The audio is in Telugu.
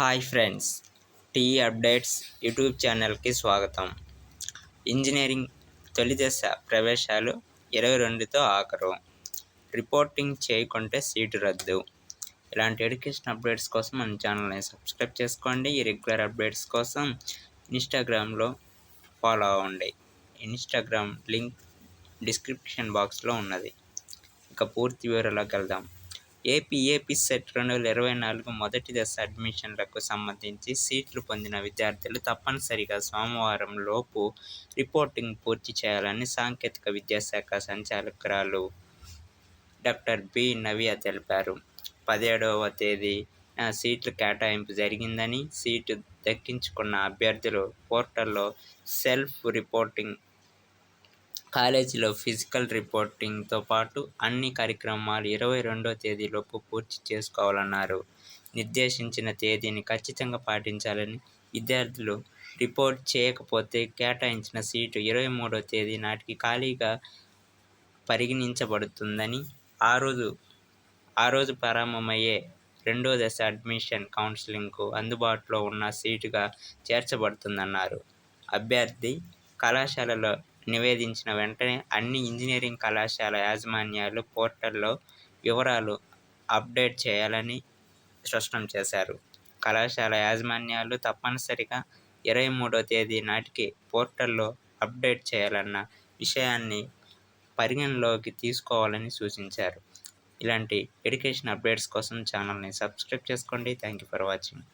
Hi friends T updates YouTube ఛానల్కి స్వాగతం. ఇంజనీరింగ్ తొలి దశ ప్రవేశాలు ఇరవై రెండుతో ఆఖరు. రిపోర్టింగ్ చేయకుంటే సీటు రద్దు. ఇలాంటి ఎడ్యుకేషన్ అప్డేట్స్ కోసం మన ఛానల్ని సబ్స్క్రైబ్ చేసుకోండి. ఈ రెగ్యులర్ అప్డేట్స్ కోసం ఇన్స్టాగ్రామ్లో ఫాలో అవ్వండి. ఇన్స్టాగ్రామ్ లింక్ డిస్క్రిప్షన్ బాక్స్లో ఉన్నది. ఇక పూర్తి వివరాలకు వెళ్దాం. ఏపీఏపీ సెట్ రెండు వేల ఇరవై నాలుగు మొదటి దశ అడ్మిషన్లకు సంబంధించి సీట్లు పొందిన విద్యార్థులు తప్పనిసరిగా సోమవారం లోపు రిపోర్టింగ్ పూర్తి చేయాలని సాంకేతిక విద్యాశాఖ సంచాలకురాలు డాక్టర్ బి నవ్య తెలిపారు. పదిహేడవ తేదీ సీట్లు కేటాయింపు జరిగిందని సీటు దక్కించుకున్న అభ్యర్థులు పోర్టల్లో సెల్ఫ్ రిపోర్టింగ్ కాలేజీలో ఫిజికల్ రిపోర్టింగ్తో పాటు అన్ని కార్యక్రమాలు ఇరవై రెండో తేదీలోపు పూర్తి చేసుకోవాలన్నారు. నిర్దేశించిన తేదీని ఖచ్చితంగా పాటించాలని విద్యార్థులు రిపోర్ట్ చేయకపోతే కేటాయించిన సీటు ఇరవై మూడో తేదీ నాటికి ఖాళీగా పరిగణించబడుతుందని ఆ రోజు ఆ రోజు ప్రారంభమయ్యే రెండో దశ అడ్మిషన్ కౌన్సిలింగ్కు అందుబాటులో ఉన్న సీటుగా చేర్చబడుతుందన్నారు. అభ్యర్థి కళాశాలలో నివేదించిన వెంటనే అన్ని ఇంజనీరింగ్ కళాశాల యాజమాన్యాలు పోర్టల్లో వివరాలు అప్డేట్ చేయాలని స్పష్టం చేశారు. కళాశాల యాజమాన్యాలు తప్పనిసరిగా ఇరవై మూడో తేదీ నాటికి పోర్టల్లో అప్డేట్ చేయాలన్న విషయాన్ని పరిగణలోకి తీసుకోవాలని సూచించారు. ఇలాంటి ఎడ్యుకేషన్ అప్డేట్స్ కోసం ఛానల్ని సబ్స్క్రైబ్ చేసుకోండి. Thank you for watching.